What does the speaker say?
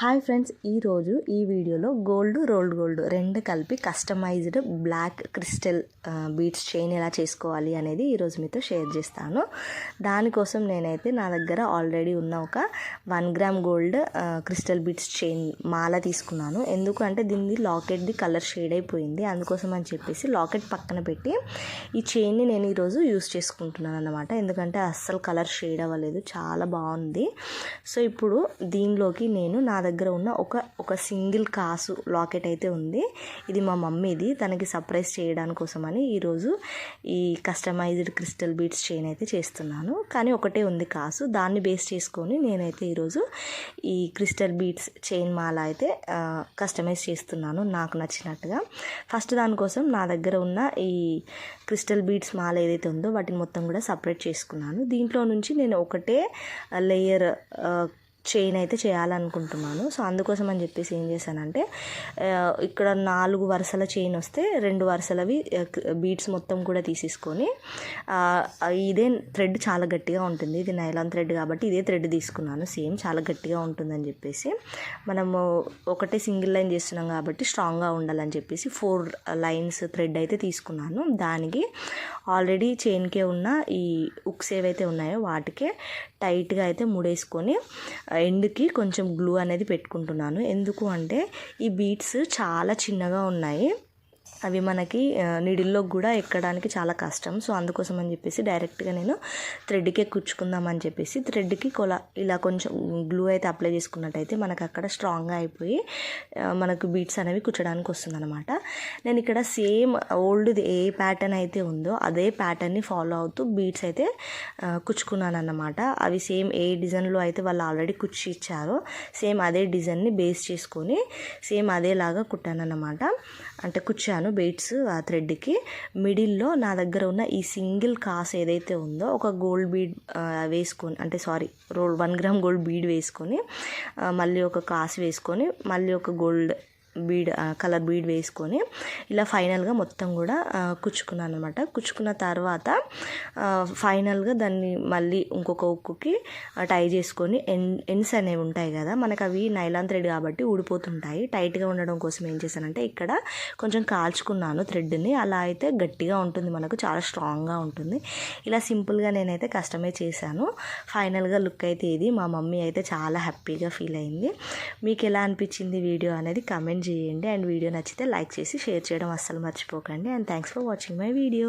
Hi friends ఈరోజు ఈ వీడియోలో గోల్డ్ రోల్డ్ గోల్డ్ రెండు కలిపి customized black crystal beads chain ఎలా చేసుకోవాలి అనేది ఈరోజు మీతో షేర్ చేస్తాను. దానికోసం నేనైతే నా దగ్గర ఆల్రెడీ ఉన్న ఒక one gram gold crystal beads chain మాల తీసుకున్నాను. ఎందుకంటే దీన్ని లాకెట్ది కలర్ షేడ్ అయిపోయింది. అందుకోసం అని చెప్పేసి లాకెట్ పక్కన పెట్టి ఈ చైన్ని నేను ఈరోజు యూస్ చేసుకుంటున్నాను అనమాట ఎందుకంటే అస్సలు కలర్ షేడ్ అవ్వలేదు. చాలా బాగుంది. సో ఇప్పుడు దీనిలోకి నేను నా దగ్గర ఉన్న ఒక ఒక సింగిల్ కాసు లాకెట్ అయితే ఉంది. ఇది మా మమ్మీది. తనకి సర్ప్రైజ్ చేయడానికి కోసమని ఈరోజు ఈ కస్టమైజ్డ్ క్రిస్టల్ బీట్స్ చైన్ అయితే చేస్తున్నాను. కానీ ఒకటే ఉంది కాసు. దాన్ని బేస్ చేసుకొని నేనైతే ఈరోజు ఈ క్రిస్టల్ బీట్స్ చైన్ మాల అయితే కస్టమైజ్ చేస్తున్నాను నాకు నచ్చినట్టుగా. ఫస్ట్ దానికోసం నా దగ్గర ఉన్న ఈ క్రిస్టల్ బీట్స్ మాల ఏదైతే ఉందో వాటిని మొత్తం కూడా సపరేట్ చేసుకున్నాను. దీంట్లో నుంచి నేను ఒకటే లేయర్ చైన్ అయితే చేయాలనుకుంటున్నాను. సో అందుకోసం అని చెప్పేసి ఏం చేశానంటే ఇక్కడ నాలుగు వరుసల చైన్ వస్తే రెండు వరుసలవి బీడ్స్ మొత్తం కూడా తీసేసుకొని ఇదే థ్రెడ్ చాలా గట్టిగా ఉంటుంది. ఇది నైలాన్ థ్రెడ్ కాబట్టి ఇదే థ్రెడ్ తీసుకున్నాను. సేమ్ చాలా గట్టిగా ఉంటుందని చెప్పేసి మనము ఒకటే సింగిల్ లైన్ చేస్తున్నాం కాబట్టి స్ట్రాంగ్గా ఉండాలని చెప్పేసి ఫోర్ లైన్స్ థ్రెడ్ అయితే తీసుకున్నాను. దానికి ఆల్రెడీ చైన్కే ఉన్న ఈ ఉక్స్ ఏవైతే ఉన్నాయో వాటికే టైట్గా అయితే ముడేసుకొని ఎండ్కి కొంచెం గ్లూ అనేది పెట్టుకుంటున్నాను. ఎందుకు అంటే ఈ బీట్స్ చాలా చిన్నగా ఉన్నాయి. అవి మనకి నీడిల్లో కూడా ఎక్కడానికి చాలా కష్టం. సో అందుకోసం అని చెప్పేసి డైరెక్ట్గా నేను థ్రెడ్కే కుచ్చుకుందామని చెప్పేసి థ్రెడ్కి కొలా ఇలా కొంచెం గ్లూ అయితే అప్లై చేసుకున్నట్టయితే మనకు అక్కడ స్ట్రాంగ్గా అయిపోయి మనకు బీట్స్ అనేవి కుచ్చడానికి వస్తుంది అనమాట నేను ఇక్కడ సేమ్ ఓల్డ్ది ఏ ప్యాటర్న్ అయితే ఉందో అదే ప్యాటర్న్ని ఫాలో అవుతూ బీట్స్ అయితే కుచ్చుకున్నాను అన్నమాట అవి సేమ్ ఏ డిజైన్లో అయితే వాళ్ళు ఆల్రెడీ కుచ్చి ఇచ్చారో సేమ్ అదే డిజైన్ని బేస్ చేసుకొని సేమ్ అదేలాగా కుట్టాను అన్నమాట అంటే కుచ్చాను బెయిట్స్ ఆ థ్రెడ్కి మిడిల్లో నా దగ్గర ఉన్న ఈ సింగిల్ కాస్ ఏదైతే ఉందో ఒక గోల్డ్ బీడ్ వేసుకొని అంటే sorry roll one gram gold bead వేసుకొని మళ్ళీ ఒక కాస్ వేసుకొని మళ్ళీ ఒక గోల్డ్ బీడ్ కలర్ బీడ్ వేసుకొని ఇలా ఫైనల్గా మొత్తం కూడా కుచ్చుకున్నాను అనమాట కుచ్చుకున్న తర్వాత ఫైనల్గా దాన్ని మళ్ళీ ఇంకొక ఉక్కుకి టై చేసుకొని ఎన్ ఎన్స్ అనేవి ఉంటాయి కదా మనకు అవి నైలాన్ థ్రెడ్ కాబట్టి ఊడిపోతుంటాయి. టైట్గా ఉండడం కోసం ఏం చేశానంటే ఇక్కడ కొంచెం కాల్చుకున్నాను థ్రెడ్ని. అలా అయితే గట్టిగా ఉంటుంది మనకు చాలా స్ట్రాంగ్గా ఉంటుంది. ఇలా సింపుల్గా నేనైతే కస్టమైజ్ చేశాను. ఫైనల్గా లుక్ అయితే ఇది. మా మమ్మీ అయితే చాలా హ్యాపీగా ఫీల్ అయింది. మీకు ఎలా అనిపించింది వీడియో అనేది కమెంట్ చేయండి అండ్ వీడియో నచ్చితే లైక్ చేసి షేర్ చేయడం అస్సలు మర్చిపోకండి. And thanks for watching my video